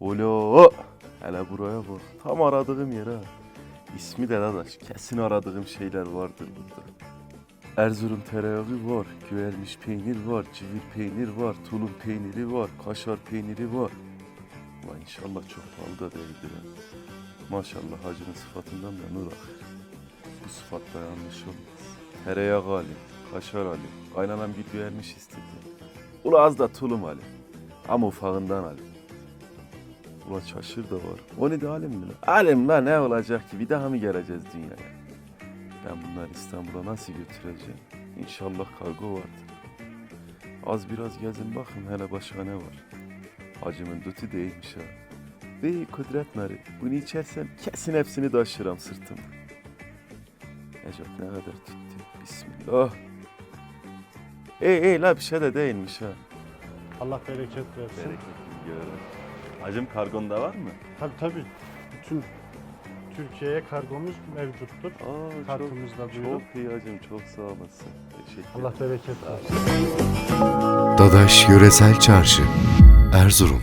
Olo! Hele buraya bak. Tam aradığım yer ha. İsmi de dadaş. Kesin aradığım şeyler vardır burada. Erzurum tereyağı var, güvelmiş peynir var, civil peynir var, tulum peyniri var, kaşar peyniri var. Ulan inşallah çok pahalı da değildir ha. Maşallah hacının sıfatından da nur akar. Bu sıfatla yanlış olmaz. Tereyağı alayım, kaşar alayım. Kaynanam bir güvelmiş istedi. Ula az da tulum alayım. Ama ufağından alayım. Ulan çaşır da var. Onu da alayım mı? lan? Alayım la ne olacak ki? Bir daha mı geleceğiz dünyaya? Ben bunları İstanbul'a nasıl götüreceğim? İnşallah kargo vardır. Az biraz gezin bakın hele başka ne var. Hacımın dutu değilmiş ha. Ve kudret nari. Bunu içersem kesin hepsini taşırım sırtımda. Ecep ne kadar tuttu. Bismillah. Ey ey la bir şey de değilmiş ha. Allah bereket versin. Bereketli görelim. Hacım kargonda var mı? Tabii tabii. Bütün Türkiye'ye kargomuz mevcuttur. Aa, çok, Kartımızda buyurun. çok iyi hacım çok sağ olasın. Teşekkür Allah bereket versin. Dadaş Yöresel Çarşı Erzurum